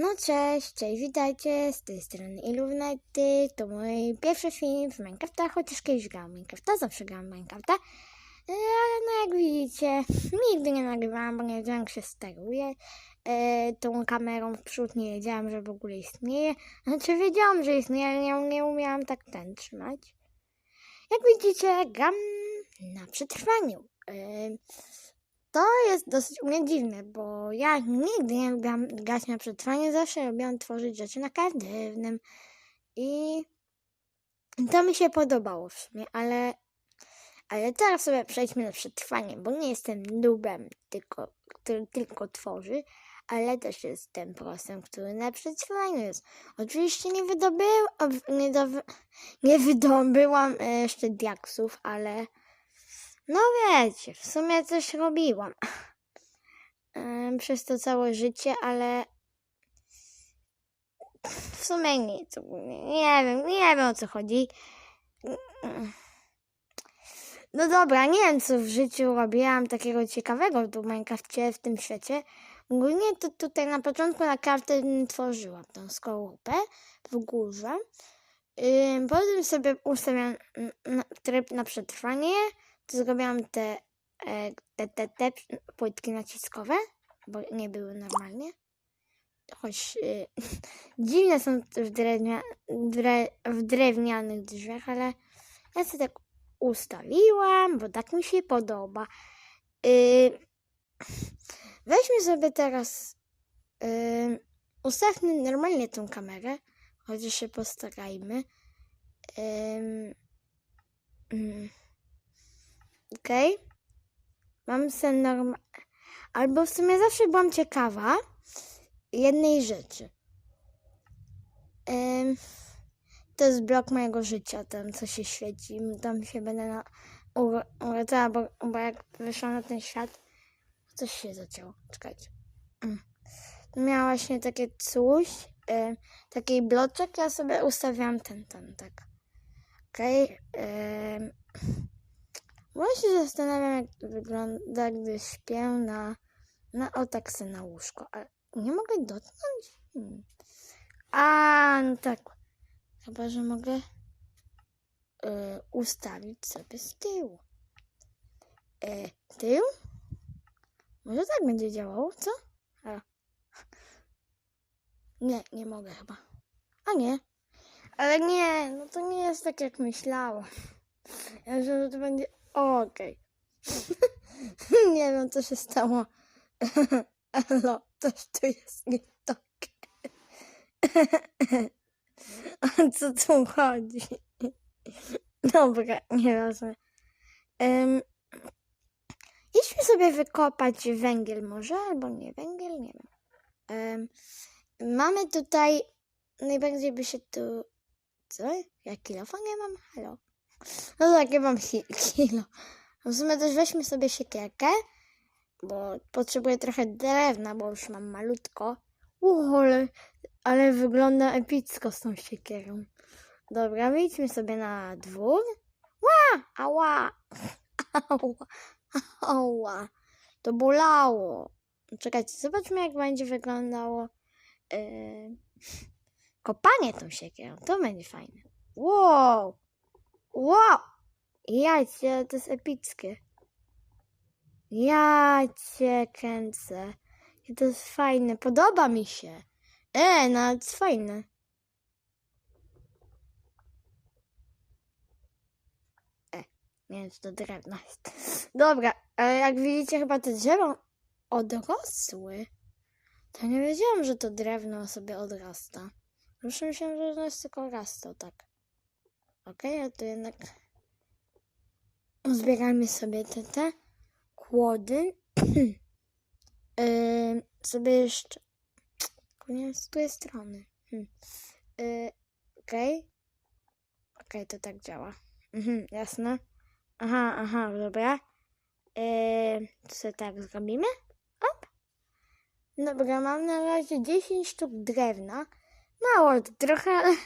No cześć, cześć, witajcie, z tej strony Illuminati, to mój pierwszy film w Minecrafta, chociaż kiedyś grałam Minecrafta, zawsze grałam Minecrafta, ale no jak widzicie, nigdy nie nagrywałam, bo nie wiedziałam jak się steruje e, tą kamerą w przód, nie wiedziałam, że w ogóle istnieje, znaczy wiedziałam, że istnieje, ale nie, nie umiałam tak ten trzymać. Jak widzicie, gram na przetrwaniu. E, to jest dosyć u mnie dziwne, bo ja nigdy nie lubiłam grać na przetrwanie, zawsze lubiłam tworzyć rzeczy na kreatywnym i to mi się podobało w sumie, ale, ale teraz sobie przejdźmy na przetrwanie, bo nie jestem nubem, tylko, który tylko tworzy, ale też jestem prosem, który na przetrwaniu jest. Oczywiście nie, wydobył, ob- nie, dowy, nie wydobyłam e, jeszcze diaksów, ale no wiecie, w sumie coś robiłam przez to całe życie, ale w sumie nic. Nie wiem, nie wiem o co chodzi. No dobra, nie wiem co w życiu robiłam takiego ciekawego w Minecrafcie, w tym świecie. Ogólnie to tutaj na początku na kartę tworzyłam tą skorupę w górze. Potem sobie ustawiam mm, na- tryb na przetrwanie. Zrobiłam te, e, te, te, te płytki naciskowe, bo nie były normalnie. Choć y, dziwne są w, drewnia, dre, w drewnianych drzwiach, ale ja sobie tak ustawiłam, bo tak mi się podoba. Y, weźmy sobie teraz, y, ustawmy normalnie tą kamerę, chociaż się postarajmy. Mm. Okej. Mam sen normal... Albo w sumie zawsze byłam ciekawa jednej rzeczy. Em, to jest blok mojego życia, tam co się świeci. Tam się będę na... uro- urodzała, bo, bo jak wyszłam na ten świat, coś się zacięło. Czekajcie. Mm. Miała właśnie takie coś, e, taki bloczek, ja sobie ustawiałam ten, ten, tak. Okej. em, Właśnie się zastanawiam, jak to wygląda, gdy śpię na, na o tak se na łóżko. Ale nie mogę dotknąć? Hmm. A, no tak. Chyba, że mogę y, ustawić sobie z tyłu. Y, tył? Może tak będzie działało, co? A. Nie, nie mogę chyba. A nie. Ale nie, no to nie jest tak, jak myślałam. Ja myślałam, że to będzie Okej. nie wiem, co się stało. Elo, coś tu jest nie tak. o co tu chodzi? Dobra, nieważne. Um, idźmy sobie wykopać węgiel może, albo nie węgiel, nie wiem. Em, mamy tutaj, najbardziej by się tu... Co? Ja kilofa nie mam? Halo? No tak, ja mam ki- kilo. W sumie też weźmy sobie siekierkę, bo potrzebuję trochę drewna, bo już mam malutko. Uuu, ale, ale wygląda epicko z tą siekierą. Dobra, wyjdźmy sobie na dwór. Ła! Ała! Ała! Ała! To bolało. Czekajcie, zobaczmy jak będzie wyglądało yy, kopanie tą siekierą. To będzie fajne. Wow! Wow! Jajcie, to jest epickie. Ja cię kręcę. To jest fajne, podoba mi się. E, no to jest fajne. E, nie to drewno jest. Dobra, jak widzicie, chyba te drzewa odrosły. To nie wiedziałam, że to drewno sobie odrasta. Już myślałam, że ono jest tylko rastą, tak. Okej, a to jednak zbieramy sobie te, te kłody. yy, sobie jeszcze nie z której strony. Hmm. Yy, Okej. Okej, to tak działa. Mhm, jasne. Aha, aha, dobra. Yy, to sobie tak zrobimy. Op. Dobra, mam na razie 10 sztuk drewna. Mało to trochę, ale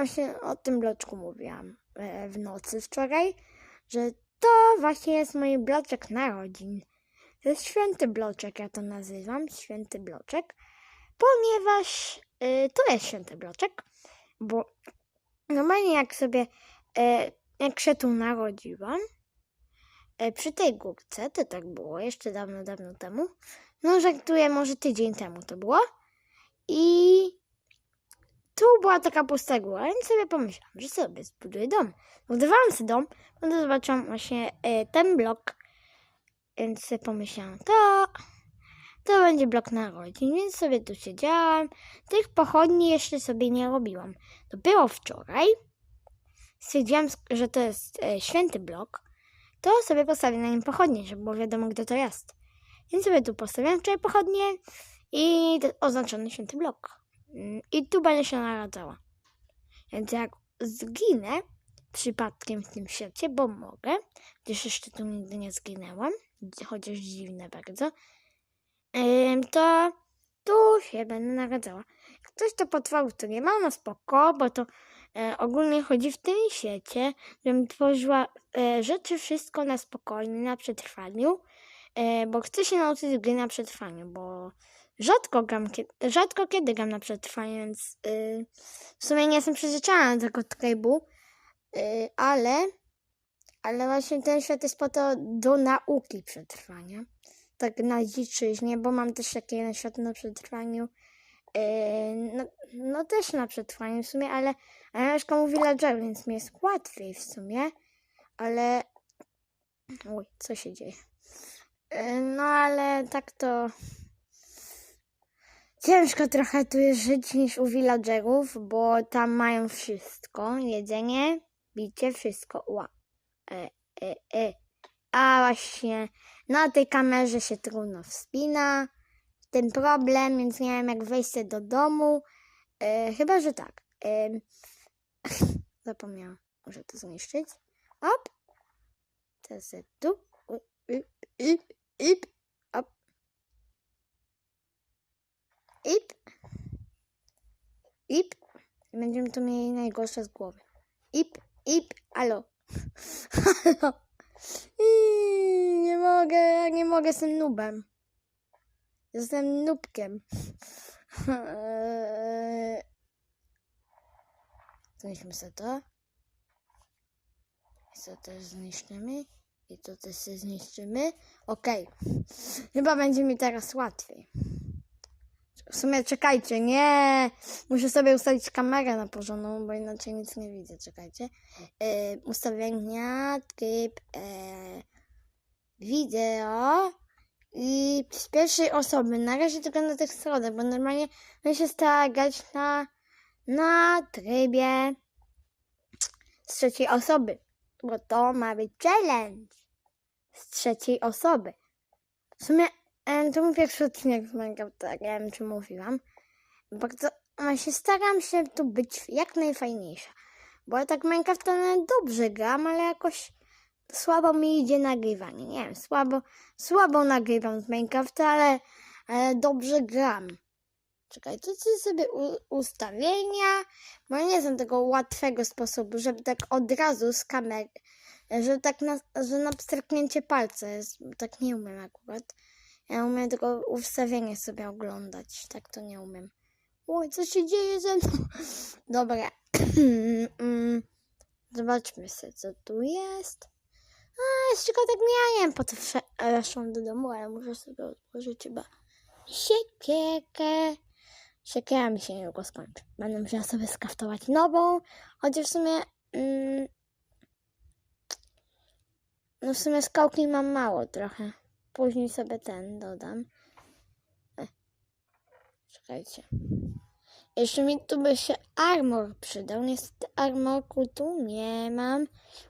właśnie o tym bloczku mówiłam e, w nocy wczoraj, że to właśnie jest mój bloczek narodzin. To jest święty bloczek, ja to nazywam, święty bloczek. ponieważ y, to jest święty bloczek, bo normalnie jak sobie, e, jak się tu narodziłam, e, przy tej górce, to tak było jeszcze dawno, dawno temu, no żartuję, może tydzień temu to było i tu była taka pusta góra, więc sobie pomyślałam, że sobie zbuduję dom. Budowałam sobie dom, no zobaczyłam właśnie e, ten blok, więc sobie pomyślałam, to, to będzie blok narodzin, więc sobie tu siedziałam. Tych pochodni jeszcze sobie nie robiłam. Dopiero wczoraj stwierdziłam, że to jest e, święty blok, to sobie postawię na nim pochodnie, żeby było wiadomo, gdzie to jest. Więc sobie tu postawiam wczoraj pochodnie i oznaczony święty blok. I tu będę się naradzała. Więc jak zginę przypadkiem w tym świecie, bo mogę, gdyż jeszcze tu nigdy nie zginęłam, chociaż dziwne bardzo, to tu się będę naradzała. Jak ktoś to potworów to nie ma, no spoko, bo to e, ogólnie chodzi w tym świecie, żebym tworzyła e, rzeczy wszystko na spokojnie, na przetrwaniu, e, bo chcę się nauczyć gry na przetrwaniu, bo rzadko gram, rzadko kiedy gram na przetrwanie, więc y, w sumie nie jestem przyzwyczajona do tego trybu, y, ale, ale właśnie ten świat jest po to do nauki przetrwania. Tak na dziczyźnie, bo mam też taki jeden świat na przetrwaniu. y, no, no też na przetrwaniu w sumie, ale, ale ja mieszkam u villagerów, więc mi jest łatwiej w sumie, ale... Oj, co się dzieje? Y, No ale tak to... Ciężko trochę tu jest żyć niż u villagerów, bo tam mają wszystko. Jedzenie, bicie, wszystko. Ła. E, e, e. A właśnie na tej kamerze się trudno wspina. Ten problem, więc nie wiem jak wejść do domu. E, chyba, że tak. E, zapomniałam. Muszę to zniszczyć. Op. To jest tu. U, i, i, ip. Op. Ip. Ip. Będziemy to mieli najgorsze z głowy. Ip, ip, alo. Halo. Ii, Nie mogę, nie mogę, jestem nubem. Jestem nubkiem. Zniszczmy sobie to. I to też zniszczymy. I to też się zniszczymy. Okej. Chyba będzie mi teraz łatwiej. W sumie czekajcie, nie. Muszę sobie ustawić kamerę na porządną, bo inaczej nic nie widzę. Czekajcie. E, ustawienia, tryb e, wideo i z pierwszej osoby. Na razie tylko na tych stronach, bo normalnie będę się starać na, na trybie z trzeciej osoby, bo to ma być challenge z trzeciej osoby. W sumie to mój pierwszy odcinek z Minecrafta, nie wiem czy mówiłam. Bardzo właśnie staram się tu być jak najfajniejsza. Bo ja tak Minecrafta dobrze gram, ale jakoś słabo mi idzie nagrywanie. Nie wiem, słabo, słabo nagrywam z Minecrafta, ale, ale dobrze gram. Czekaj, co sobie ustawienia, bo ja nie znam tego łatwego sposobu, żeby tak od razu z kamery, że tak na, że na pstryknięcie palca jest, tak nie umiem akurat. Ja umiem tylko ustawienie sobie oglądać, tak to nie umiem. Oj, co się dzieje ze mną? Dobra. Mm, Zobaczmy sobie, co tu jest. A, jest tylko tak ja nie wiem, po co wsze- weszłam do domu, ale muszę sobie otworzyć chyba siekierkę. Siekiera mi się niedługo skończy. Będę musiała sobie skaftować nową, chociaż w sumie... Mm, no w sumie skałki mam mało trochę. Później sobie ten dodam. E, czekajcie. Jeszcze mi tu by się armor przydał. Niestety armorku tu nie mam.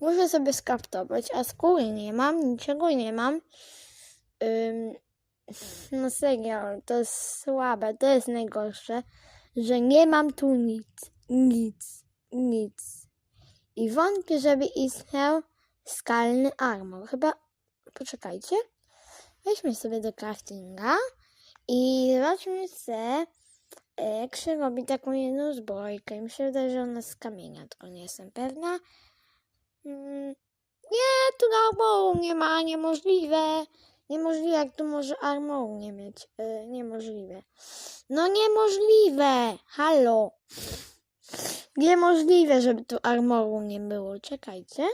Muszę sobie skaftować, a skóry nie mam, niczego nie mam. Ym, no serio, to jest słabe, to jest najgorsze, że nie mam tu nic, nic, nic. I wątpię, żeby istniał skalny armor. Chyba, poczekajcie, weźmy sobie do craftinga i zobaczmy se, jak się robi taką jedną zbrojkę. Mi się wydaje, że ona jest z kamienia, tylko nie jestem pewna. Mm, nie, tu armoru nie ma, niemożliwe. Niemożliwe, jak tu może armoru nie mieć. E, niemożliwe. No niemożliwe! Halo! Niemożliwe, żeby tu armoru nie było. Czekajcie.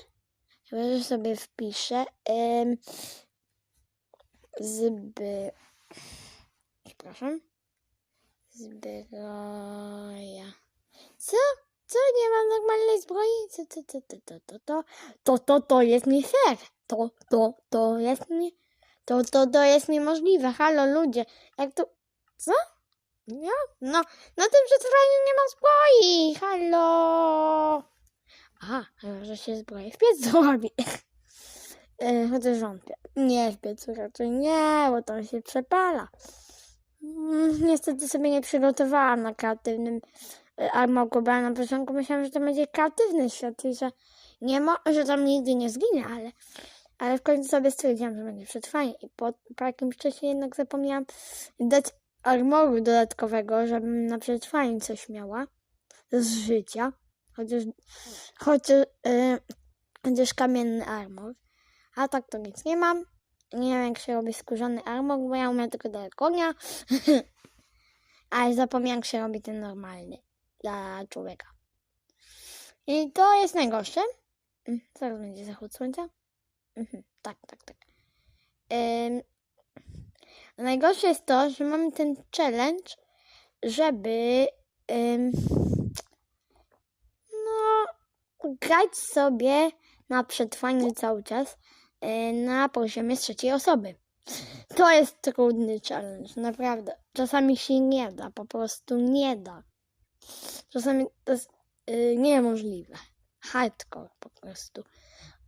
Chyba, że sobie wpiszę zby... Przepraszam. Zbroja. Co? Co? Nie mam normalnej zbroi? Co, co, co, to, to, to, to, to, to, to jest nie fair. To, to, to jest nie... To, to, to jest niemożliwe. Halo, ludzie. Jak to... Co? Ja? No, na tym przetwóraniu nie ma zbroi. Halo. A, chyba, że się zbroję w piec. E, Chociaż wątpię. Nie, w piecu raczej nie, bo tam się przepala. Mm, Niestety sobie nie przygotowałam na kreatywnym e, ja na początku myślałam, że to będzie kreatywny świat i że nie ma, że tam nigdy nie zginie, ale, ale w końcu sobie stwierdziłam, że będzie przetrwanie i po, po jakimś czasie jednak zapomniałam dać armoru dodatkowego, żebym na przetrwanie coś miała z życia, chociaż, chociaż, e, chociaż kamienny armor, a tak to nic nie mam. Nie wiem, jak się robi skórzany armor, bo ja umiem tylko do konia. Ale zapomniałam, jak się robi ten normalny dla człowieka. I to jest najgorsze. Mm, Zaraz będzie zachód słońca. Mhm, tak, tak, tak. Ym, najgorsze jest to, że mamy ten challenge, żeby ym, no, grać sobie na przetrwanie cały czas na poziomie trzeciej osoby. To jest trudny challenge, naprawdę. Czasami się nie da, po prostu nie da. Czasami to jest y, niemożliwe. Hardcore po prostu.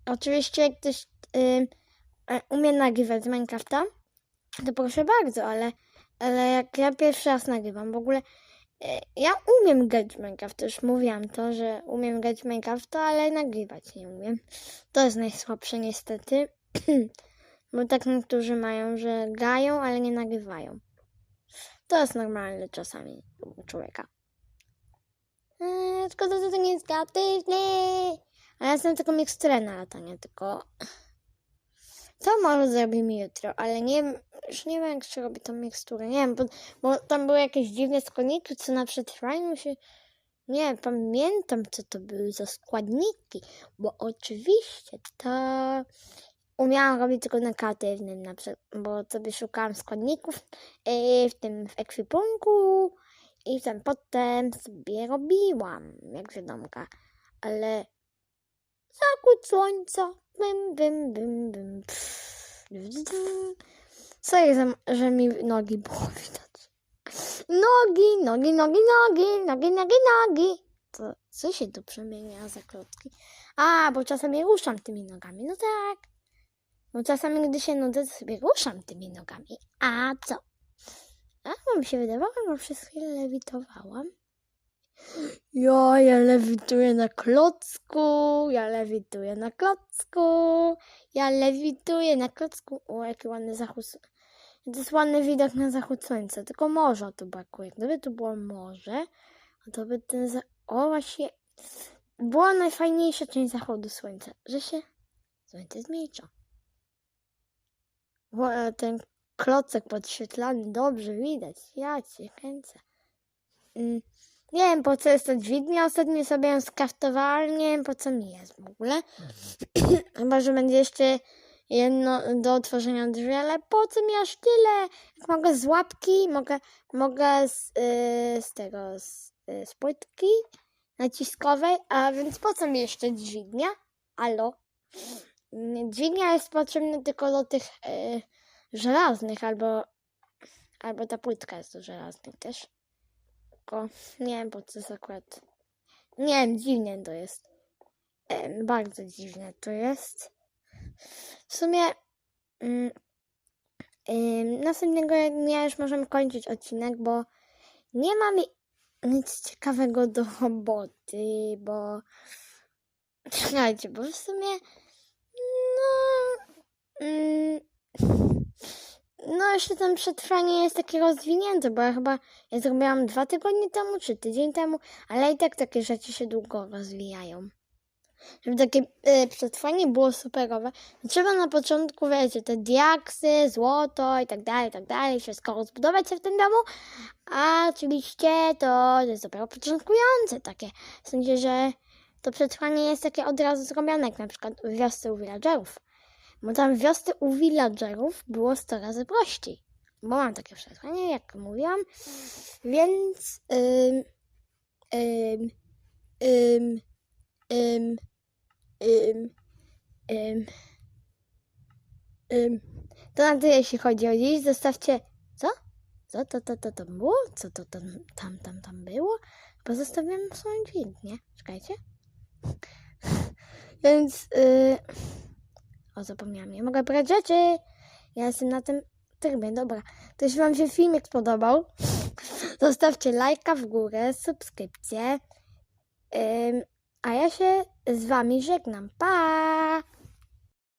Oczywiście jak ktoś y, e, umie nagrywać z Minecrafta, to proszę bardzo, ale, ale jak ja pierwszy raz nagrywam, w ogóle ja umiem grać Minecraft, już mówiłam to, że umiem grać w Minecrafta, ale nagrywać nie umiem. To jest najsłabsze niestety, bo tak niektórzy mają, że grają, ale nie nagrywają. To jest normalne czasami u człowieka. Eee, tylko to, to, to nie jest kreatywne. A ja jestem tylko miksturę na latanie, tylko... Co może zrobimy jutro, ale nie już nie wiem jak się robi tą miksturę, nie wiem, bo, bo tam były jakieś dziwne składniki, co na przetrwaniu się... Nie pamiętam, co to były za składniki, bo oczywiście to umiałam robić tylko na kreatywnym, na przykład, bo sobie szukałam składników yy, w tym w ekwipunku i tam potem sobie robiłam, jak wiadomka, ale zachód słońca, bym, bym, bym, bym, pff, Sorry, że, że mi nogi było widać. Nogi, nogi, nogi, nogi, nogi, nogi, nogi. To co się tu przemienia za klocki? A, bo czasami ruszam tymi nogami. No tak. Bo czasami, gdy się nudzę, to sobie ruszam tymi nogami. A co? A, bo mi się wydawało, że przez chwilę lewitowałam. Ja, ja lewituję na klocku, ja lewituję na klocku, ja lewituję na klocku. O, jaki ładny zachód. To jest ładny widok na zachód słońca, tylko morza tu brakuje. Gdyby tu było morze, to by ten za... O, właśnie była najfajniejsza część zachodu słońca, że się słońce zmniejsza. Bo e, ten klocek podświetlany dobrze widać. Ja cię kręcę. Mm, nie wiem po co jest to dźwignia. Ostatnio sobie ją skraftowałam. Nie wiem po co mi jest w ogóle. Chyba, że będzie jeszcze jedno do otworzenia drzwi, ale po co mi aż tyle? Jak mogę z łapki, mogę, mogę z, yy, z tego, z, yy, z płytki naciskowej, a więc po co mi jeszcze dźwignia? Alo? Dźwignia jest potrzebna tylko do tych yy, żelaznych, albo, albo ta płytka jest do żelaznych też. Tylko nie wiem po co jest akurat. Nie wiem, dziwnie to jest. Em, bardzo dziwne to jest. W sumie mm, ym, następnego dnia już możemy kończyć odcinek, bo nie mam i- nic ciekawego do roboty, bo czekajcie, bo w sumie no mm, no jeszcze ten przetrwanie jest takie rozwinięte, bo ja chyba ja zrobiłam dwa tygodnie temu, czy tydzień temu, ale i tak takie rzeczy się długo rozwijają. żeby takie y, przetrwanie było superowe, trzeba na początku, wiecie, te diaksy, złoto i tak dalej, i tak dalej, wszystko rozbudować się w tym domu, a oczywiście to jest dopiero początkujące takie. W sensie, że to przetrwanie jest takie od razu zrobione, jak na przykład w wiosce u villagerów. Bo tam w wiosce u villagerów było 100 razy prościej. Bo mam takie przetrwanie, jak mówiłam, więc... Ym, ym, ym, ym, ym, ym, ym. To na tyle, jeśli chodzi o dziś. Zostawcie... Co? Co to, to, to, to było? Co to tam, tam, tam, było? Pozostawiam swoją dźwięk, nie? Czekajcie. Więc... Yy... O, zapomniałam. Nie mogę brać rzeczy. Ja jestem na tym trybie. Dobra. To jeśli wam się filmik spodobał, zostawcie lajka w górę, subskrypcję. Ym, a ja się z wami żegnam. Pa!